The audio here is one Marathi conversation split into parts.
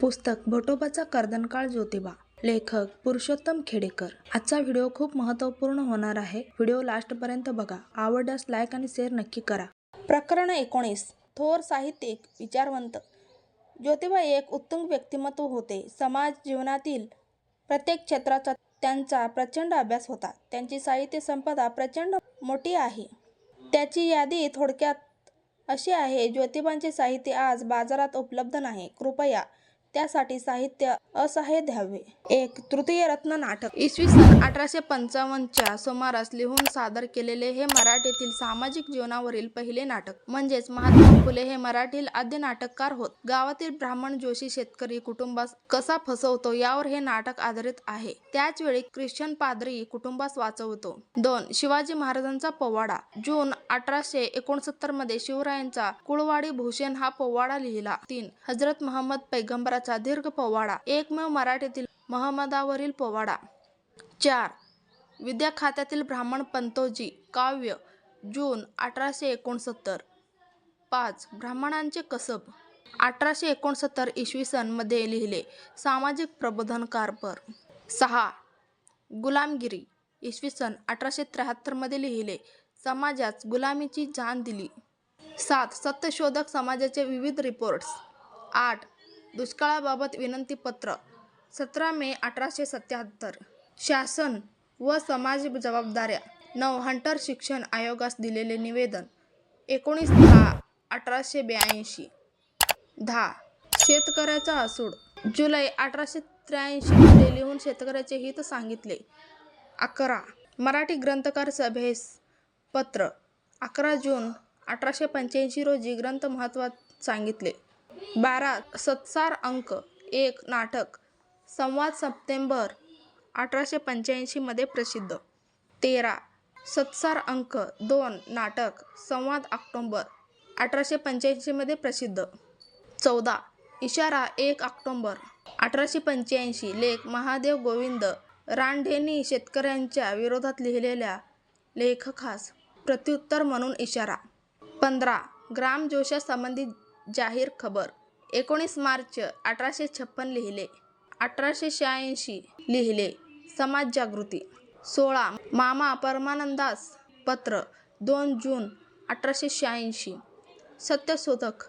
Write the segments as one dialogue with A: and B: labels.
A: पुस्तक भटोबाचा कर्दनकाळ ज्योतिबा लेखक पुरुषोत्तम खेडेकर. आजचा व्हिडिओ खूप महत्त्वपूर्ण होणार आहे. व्हिडिओ लास्टपर्यंत बघा. आवडल्यास लाईक आणि शेअर नक्की करा. प्रकरण एकोणीस. थोर साहित्यिक विचारवंत. ज्योतिबा एक उत्तुंग व्यक्तिमत्व होते. समाज जीवनातील प्रत्येक क्षेत्राचा त्यांचा प्रचंड अभ्यास होता. त्यांची साहित्य संपदा प्रचंड मोठी आहे. त्याची यादी थोडक्यात अशी आहे ज्योतिबांचे साहित्य आज बाजारात उपलब्ध नाही. कृपया त्यासाठी साहित्य असहाय्य द्यावे. एक तृतीय रत्न नाटक. इसवी सन अठराशे पंचावन्नच्या सुमारास लिहून सादर केलेले हे मराठीतील सामाजिक जीवनावरील पहिले नाटक. म्हणजेच महात्मा फुले हे मराठील आद्य नाटककार होत. गावातील ब्राह्मण जोशी शेतकरी कुटुंबास कसा फसवतो यावर हे नाटक आधारित आहे. त्याच वेळी ख्रिश्चन पादरी कुटुंबास वाचवतो. दोन शिवाजी महाराजांचा पोवाडा. जून अठराशे एकोणसत्तरमध्ये शिवरायांचा कुळवाडी भूषण हा पोवाडा लिहिला. तीन हजरत मोहम्मद पैगंबराचा दीर्घ पोवाडा एकमेव मराठीतील महमदावरील पोवाडा. चार. विद्या खात्यातील ब्राह्मण पंतोजी काव्य जून अठराशे एकोणसत्तर. पाच. ब्राह्मणांचे कसब अठराशे एकोणसत्तर इसवी सनमध्ये लिहिले सामाजिक प्रबोधन कारपर सहा. गुलामगिरी इसवी सन अठराशे त्र्याहत्तरमध्ये लिहिले समाजात गुलामीची जाण दिली. सात. सत्यशोधक समाजाचे विविध रिपोर्ट्स आठ. दुष्काळाबाबत विनंतीपत्र. सतरा मे अठराशे सत्याहत्तर. शासन व समाज जबाबदाऱ्या. नऊ हंटर शिक्षण आयोगास दिलेले निवेदन. एकोणीस दहा अठराशे ब्याऐंशी. दहा. शेतकऱ्याचा असूड जुलै अठराशे त्र्याऐंशीमध्ये लिहून शेतकऱ्याचे हित सांगितले. अकरा. मराठी ग्रंथकार सभेस पत्र. अकरा जून अठराशे पंच्याऐंशी रोजी ग्रंथ महत्वात सांगितले. बारा सत्सार अंक एक नाटक संवाद सप्टेंबर अठराशे पंच्याऐंशीमध्ये प्रसिद्ध. तेरा सत्सार अंक दोन नाटक संवाद ऑक्टोंबर अठराशे पंच्याऐंशीमध्ये प्रसिद्ध. चौदा इशारा एक ऑक्टोंबर अठराशे पंच्याऐंशी लेख महादेव गोविंद रानढेंनी शेतकऱ्यांच्या विरोधात लिहिलेल्या लेखकास प्रत्युत्तर म्हणून इशारा. पंधरा ग्रामजोशा संबंधित जाहीर खबर. एकोणीस मार्च अठराशे छप्पन लिहिले. अठराशे शहाऐंशी लिहिले. समाज जागृती. सोळा मामा परमानंदास पत्र. दोन जून अठराशे शहाऐंशी. सत्यशोधक.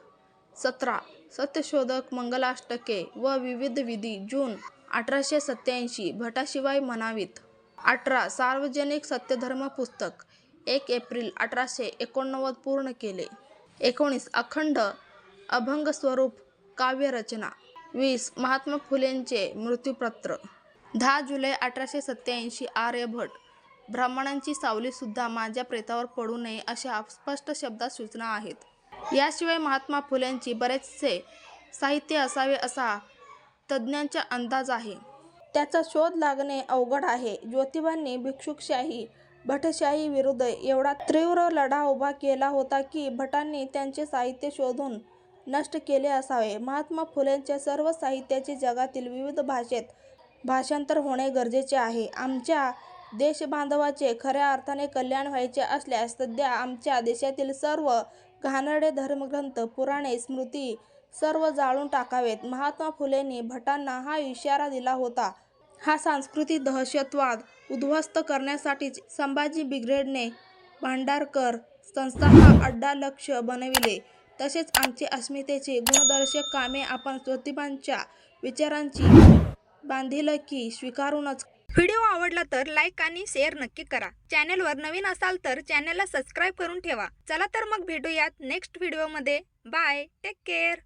A: सतरा सत्यशोधक मंगलाष्टके व विविध विधी जून अठराशे सत्याऐंशी भटाशिवाय म्हणावीत. अठरा सार्वजनिक सत्यधर्म पुस्तक. एक एप्रिल अठराशे एकोणनव्वद पूर्ण केले. एकोणीस अखंड अभंग स्वरूप काव्यरचना वीस महात्मा फुलेंचे मृत्यूपत्र. दहा जुलै अठराशे सत्याऐंशी आर्यभट. ब्राह्मणांची सावलीसुद्धा माझ्या प्रेतावर पडू नये अशा स्पष्ट शब्दात सूचना आहेत. याशिवाय महात्मा फुलेंची बरेचसे साहित्य असावे असा तज्ज्ञांचा अंदाज आहे. त्याचा शोध लागणे अवघड आहे. ज्योतिबांनी भिक्षुकशाही भटशाही विरुद्ध एवढा तीव्र लढा उभा केला होता की भटांनी त्यांचे साहित्य शोधून नष्ट केले असावे. महात्मा फुलेंच्या सर्व साहित्याचे जगातील विविध भाषेत भाषांतर होणे गरजेचे आहे. आमच्या देशबांधवाचे खऱ्या अर्थाने कल्याण व्हायचे असल्यास सध्या आमच्या देशातील सर्व घाणडे धर्मग्रंथ पुराणे स्मृती सर्व जाळून टाकावेत. महात्मा फुलेंनी भटांना हा इशारा दिला होता. हा सांस्कृतिक दहशतवाद उद्ध्वस्त करण्यासाठीच संभाजी ब्रिगेडने भांडारकर संस्था हा अड्डा लक्ष बनविले. तसेच आमची अस्मितेची गुणदर्शक कामे आपण ज्योतिबांच्या विचारांची बांधिलकी स्वीकारूनच
B: व्हिडिओ आवडला तर लाईक आणि शेअर नक्की करा. चॅनेलवर नवीन असाल तर चॅनेलला सबस्क्राईब करून ठेवा. चला तर मग भेटूयात नेक्स्ट व्हिडिओमध्ये. बाय. Take care.